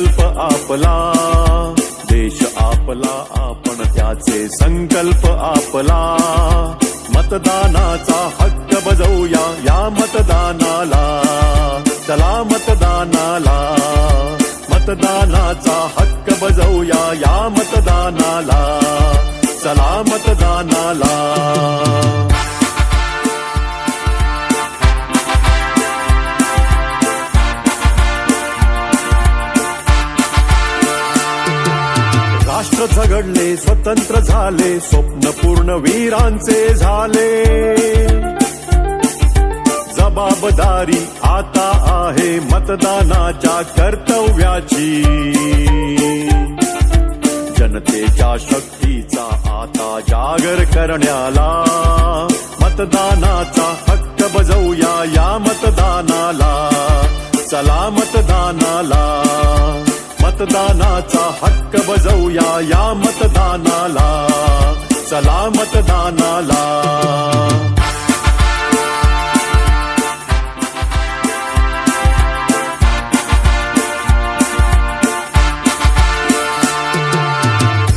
संकल्प आपला. देश आपला आपण त्याचे संकल्प आपला. मतदानाचा हक्क बजवूया या मतदानाला. चला मतदानाला. मतदानाचा हक्क बजवूया या मतदानाला. चला मतदानाला. राष्ट्र झगडले स्वतंत्र झाले स्वप्न पूर्ण वीरांचे झाले. जबाबदारी आता आहे मतदानाच्या कर्तव्याची. जनतेच्या शक्तीचा आता जागर करण्याला मतदानाचा हक्क बजवूया या मतदानाला चला मतदानाला. मतदानाचा हक्क बजवूया या मतदानाला. चला मतदानाला.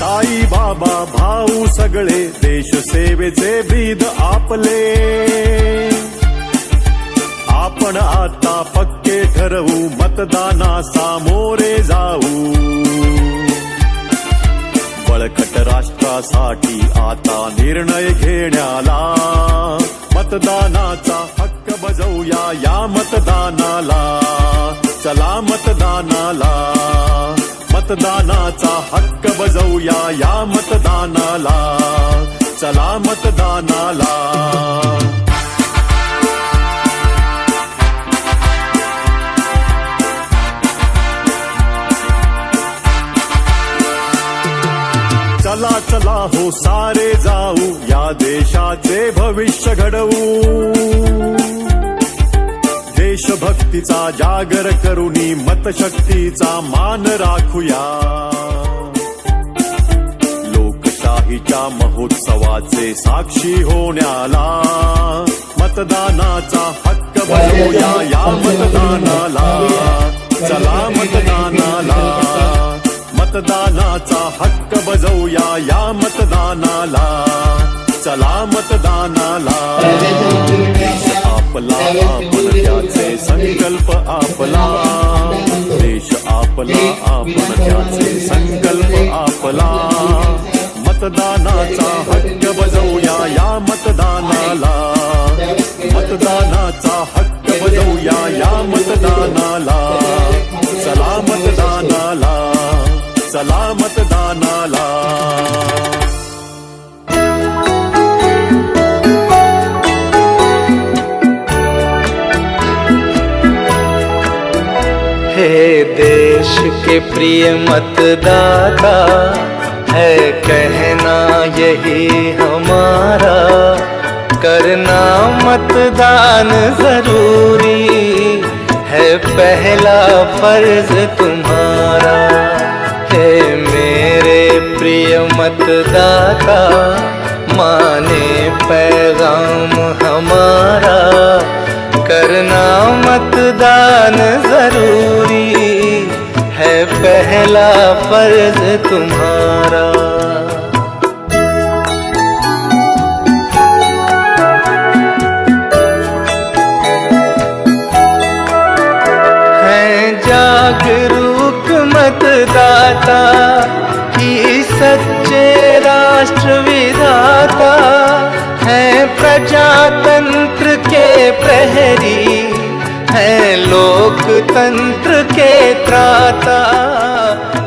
ताई बाबा भाऊ सगळे देश सेवेचे ब्रीद आपले. आपण आता ठरवू मतदाना सामोरे जाऊ. बळकट राष्ट्रासाठी आता निर्णय घेण्याला मतदानाचा हक्क बजवूया या मतदानाला. चला मतदानाला. मतदानाचा हक्क बजवूया या मतदानाला. चला मतदानाला. हो सारे जाऊ या देशाचे भविष्य घडवू. देशभक्तीचा जागर करुनी मतशक्तीचा मान राखूया. लोकशाहीच्या महोत्सवाचे साक्षी होण्याला मतदानाचा हक्क बनवूया या मतदानाला. मतदानाला. देश आपला आपण त्याचे संकल्प आपला. देश आपला आपण त्याचे संकल्प आपला. मतदानाचा हक्क बजवूया या मतदानाला. मतदानाचा हक्क बजवूया या मतदानाला. चला मतदानाला चला मतदानाला. देश के प्रिय मतदाता, है कहना यही हमारा। करना मतदान ज़रूरी, है पहला फ़र्ज़ तुम्हारा। है मेरे प्रिय मतदाता, माने पैगाम हमारा। करना मतदान ज़रूरी है, पहला फ़र्ज़ तुम्हारा। हैं जागरूक मतदाता ही सच्चे राष्ट्र विधाता, हैं प्रजातंत्र के शहरी हैं लोकतंत्र के त्राता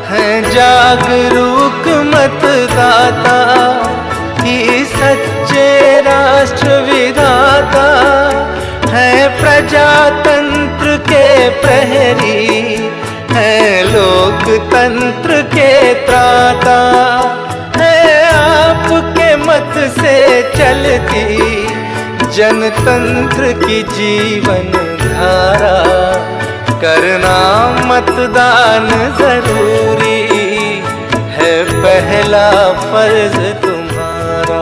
हैं जागरूक मतदाता ही सच्चे राष्ट्र विधाता है प्रजातंत्र के प्रहरी है लोकतंत्र के त्राता। जनतंत्र की जीवन धारा, करना मतदान ज़रूरी है, पहला फ़र्ज़ तुम्हारा।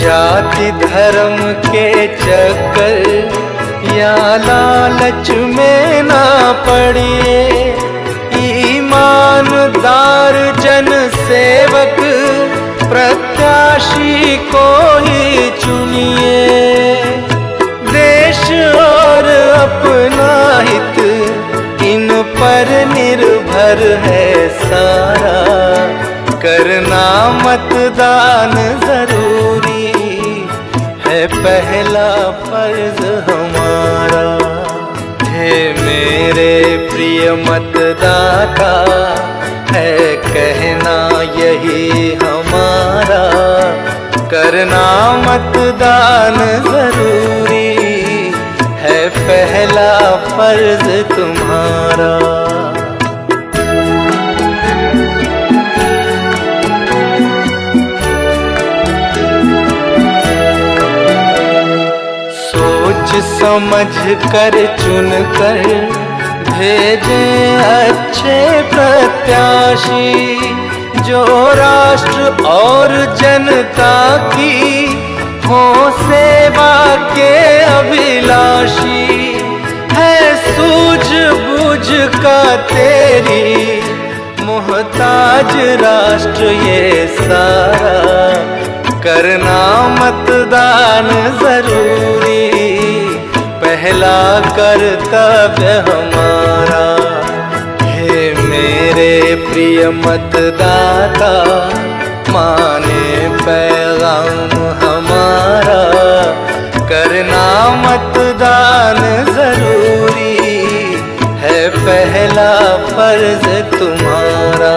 जाति धर्म के चक्कर माया लालच में ना पड़िए ईमानदार जन सेवक प्रत्याशी को ही चुनिए। देश और अपना हित इन पर निर्भर है सारा। करना मतदान जरूरी है पहला फर्ज हमारा है मेरे प्रिय मतदाता है कहना यही हमारा। करना मतदान जरूरी है पहला फर्ज तुम्हारा। समझ कर चुन कर भेजे अच्छे प्रत्याशी जो राष्ट्र और जनता की हो सेवा के अभिलाषी है। सूझबूझ का तेरी मोहताज राष्ट्र ये सारा, करना मतदान ज़रूरी। पहला कर्तव्य हमारा हे मेरे प्रिय मतदाता माने पैगाम हमारा। करना मतदान जरूरी है पहला फर्ज तुम्हारा।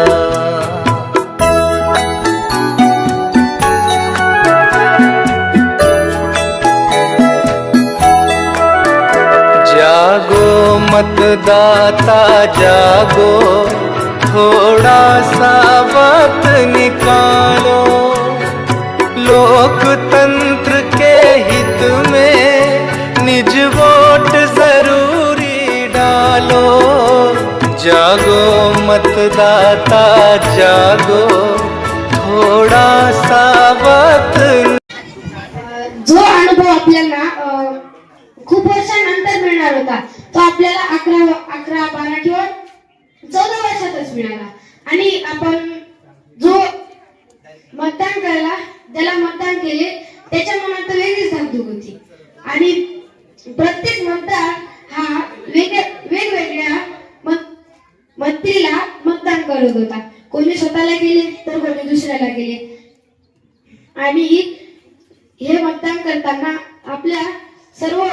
मतदाता जागो थोड़ा सा वक्त निकालो। लोकतंत्र के हित में निज वोट जरूरी डालो। जागो मतदाता जागो थोड़ा सा वक्त जो अनुभव आपल्याला खूप वर्षानंतर मिळणार होता. तो आपल्याला अकरा अकरा बारा किंवा चौदा वर्षातच मिळाला. आणि आपण जो मतदान करायला ज्याला मतदान केले त्याच्या मनात तर वेगळीच धाकधूक होती. आणि प्रत्येक मतदार हा वेगवेगळ्या मत मंत्रीला मतदान करत होता. कोणी स्वतःला केले तर कोणी दुसऱ्याला केले. आणि हे मतदान करताना आपल्या सर्व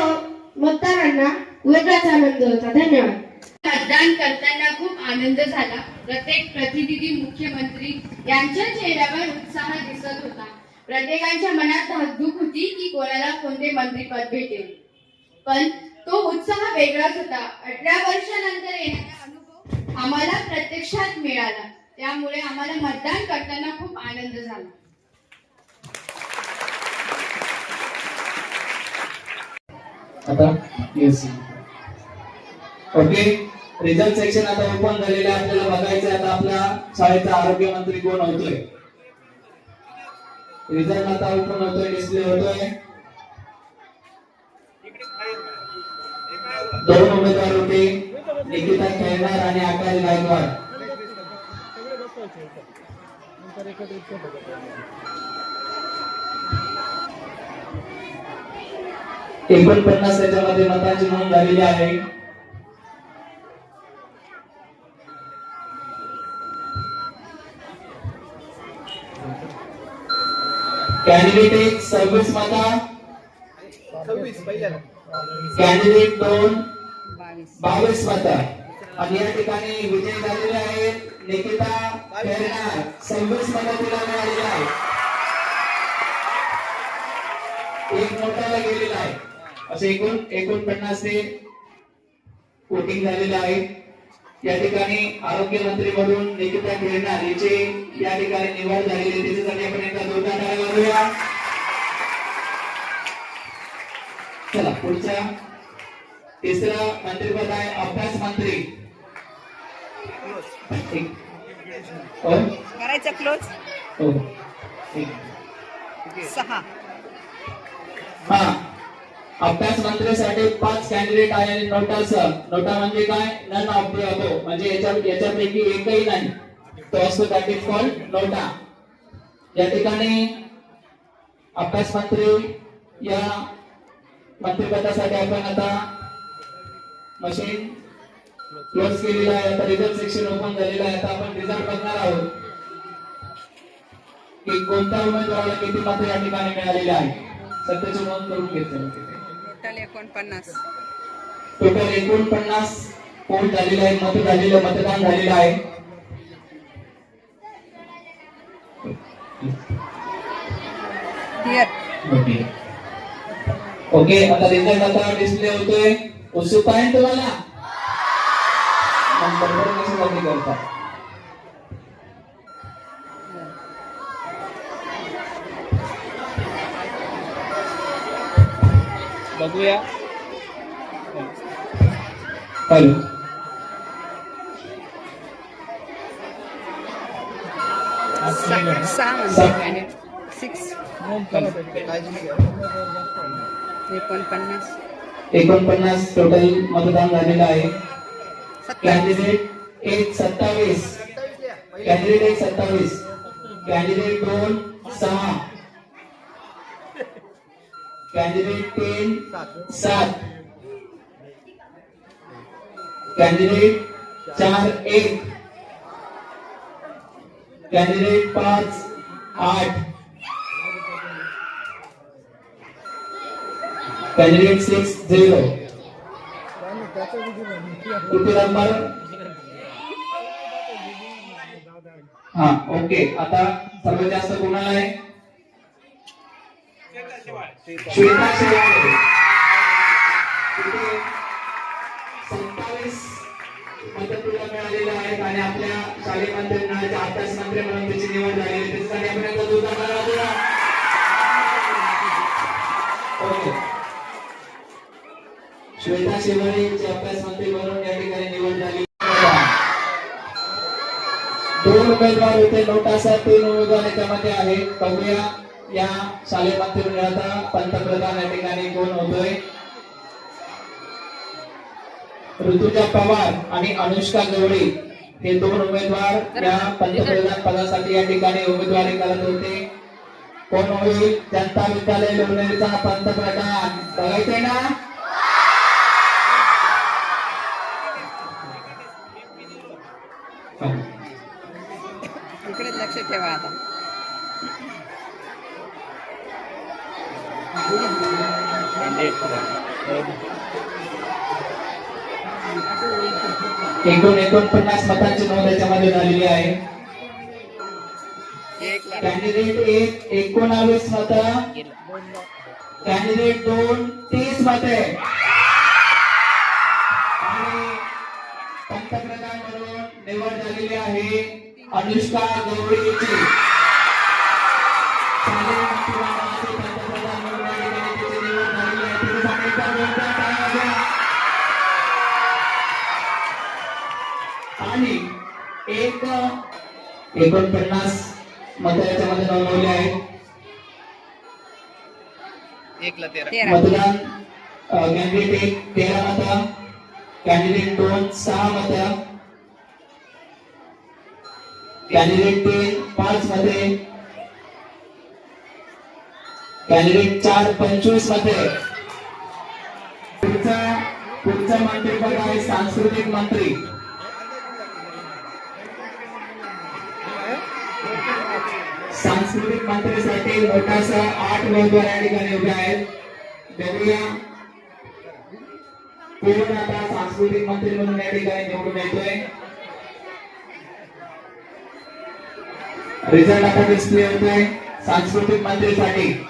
मतदारांना वेगळाच आनंद होता. धन्यवाद. मतदान करताना खूप आनंद झाला. प्रत्येक प्रतिनिधी मुख्यमंत्री यांच्या चेहऱ्यावर उत्साह दिसत होता. प्रत्येकाच्या मनात धाकधूक होती की कोणाला कोणते मंत्रीपद भेटेल. पण तो उत्साह वेगळाच होता. अठरा वर्षानंतर येणारा अनुभव आम्हाला प्रत्यक्षात मिळाला. त्यामुळे आम्हाला मतदान करताना खूप आनंद झाला. आता येस ओके रिझल्ट सेक्शन आता ओपन झालेलं आहे आपल्याला बघायचं आता आपल्या शाळेचा आरोग्य मंत्री कोण होतोय? रिझल्ट आता ओपन होतोय डिस्प्ले होतोय. दोन उमेदवार होते. निकिता खेळणार आणि आकाश गायकवाड. एकोणपन्नास त्याच्यामध्ये मतांची नोंद झालेली आहे. कॅन्डिडेट एक सव्वीस मता कॅन्डिडेट दोन बावीस. मता. आणि या ठिकाणी विजय झालेले आहेत निकिता खेळणार सव्वीस मतं तिला मिळालेली आहे एक नोटाला गेलेला आहे. असे एकूण एकोणपन्नास ते वोटिंग झालेलं आहे. या ठिकाणी आरोग्य मंत्री म्हणून निकिता खेळणार याची या ठिकाणी निवड झालेली त्याच्यासाठी आपण एकदा जोरदार टाळ्या वाजवूया चला पुढचा तिसरा मंत्रीपद आहे अभ्यास मंत्री? करायचं क्लोज हो. एक. सहा. हा. अभ्यास मंत्र्यासाठी पाच कॅन्डिडेट आहे आणि नोटासह नोटा म्हणजे काय? नन ऑफ द अबो म्हणजे याच्या याच्यापैकी एकही नाही. तो असतो दॅट इज कॉल्ड नोटा. या ठिकाणी अभ्यास मंत्री या मंत्रिपदासाठी आपण आता मशीन क्लोज केलेलं आहे. आता रिझल्ट सेक्शन ओपन झालेलं आहे. आता आपण रिझल्ट बघणार आहोत की कोणत्या उमेदवाराला किती मात्र या ठिकाणी मिळालेले आहे सध्याची नोंद करून घेतलं. टोटल एकोणपन्नास. टोटल एकोणपन्नास पोट झालेले आहे मत झालेलं मतदान झालेलं आहे. ओके ओके आता रिझल्ट आता डिस्प्ले होतोय. उत्सुकता आहे तुम्हाला कमी करता. बघूया हॅलो। एकोणपन्नास एकोणपन्नास टोटल मतदान झालेलं आहे. कॅन्डिडेट एक सत्तावीस. कॅन्डिडेट एक सत्तावीस. कॅन्डिडेट दोन सहा. कॅन्डिडेट तीन सात. कॅन्डिडेट चार एक. कॅन्डिडेट पाच आठ. कॅन्डिडेट सिक्स झिरो किती नंबर हा ओके आता सर्वात जास्त कोणाला आहे? सत्तावीस मतं आहेत आणि आपल्या शालेय मंत्र्यांना अभ्यास मंत्री म्हणून त्याची निवड झाली आपण श्वेता शेवाळे यांची अभ्यास मंत्री म्हणून या ठिकाणी निवड झाली दोन उमेदवार होते नोटासा तीन उमेदवार याच्यामध्ये आहेत. बघूया. या शालेय मंत्रिमंडळाचा पंतप्रधान या ठिकाणी कोण होतोय? ऋतुजा पवार आणि अनुष्का गवळी हे दोन उमेदवार या पंतप्रधान पदासाठी या ठिकाणी उमेदवारी करत होते. कोण होईल? जनता विद्यालय लोणेरचा पंतप्रधान. बघायचंय ना? लक्ष ठेवा आता. एकूण एकोणपन्नास मतांची नोंद याच्यामध्ये झालेली आहे. कॅन्डिडेट एक एकोणावीस मत. कॅन्डिडेट दोन तीस मते आणि पंतप्रधान म्हणून निवड झालेली आहे अनुष्का गौरीची एकदा टाळ्या. आणि एक एकोणपन्नास मत याच्यामध्ये नोंदवले आहेत. तेरा. मतदान कॅन्डिडेट एक तेरा मत. कॅन्डिडेट दोन सहा मत. कॅन्डिडेट तीन पाच मते. कॅन्डिडेट चार पंचवीस मते. पुढचा पुढचा मंत्रिपद आहे? सांस्कृतिक मंत्री. सांस्कृतिक मंत्रीसाठी मोठासा आठ उमेदवार या ठिकाणी उभे आहेत. बघूया. कोण आता सांस्कृतिक मंत्री म्हणून या ठिकाणी निवडून येतोय? रिझल्ट आता डिस्प्ले होतोय. सांस्कृतिक मंत्रीसाठी.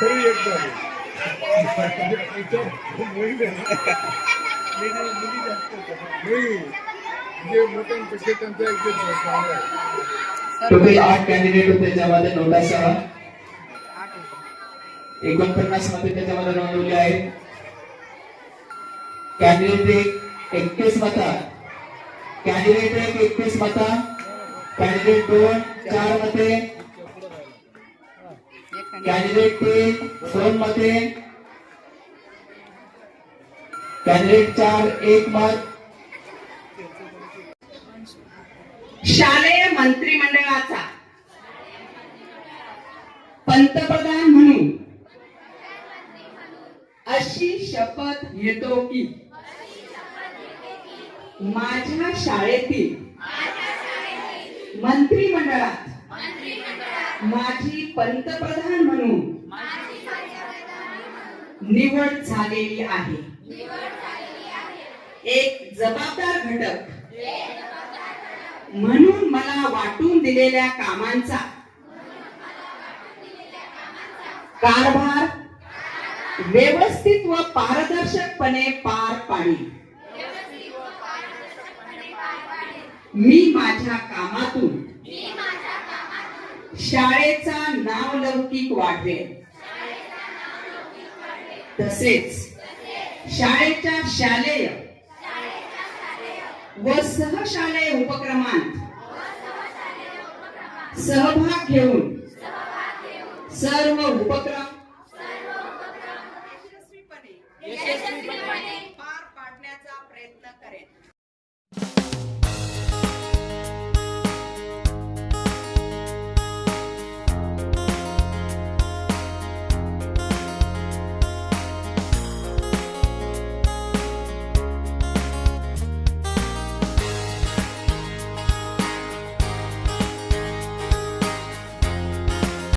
सर्व एक जे मोठ्यांपेक्षा त्यांचा एकदम चांगला आहे टोटल आठ कॅन्डिडेट होते त्याच्यामध्ये नोटासह एकोणपन्नासमध्ये त्याच्यामध्ये नोंदवले आहेत. कॅन्डिडेट एक एकतीस मता. कॅन्डिडेट एक एकतीस मता. कॅन्डिडेट दोन चार मते. कॅन्डिडेट तीन दोन मते. कॅन्डिडेट चार एक मत. शालेय मंत्रिमंडळाचा पंतप्रधान म्हणून अशी शपथ घेतो की माझ्या शाळेतील मंत्रिमंडळात माझी पंतप्रधान म्हणून निवड झालेली आहे. एक जबाबदार घटक म्हणून मला वाटून दिलेल्या कामांचा कारभार व्यवस्थित व पारदर्शकपणे पार पाडी मी माझ्या कामातून शाळेचा नावलौकिक वाढवेल तसेच शाळेच्या शालेय व सहशालेय उपक्रमात सहभाग घेऊन सर्व उपक्रम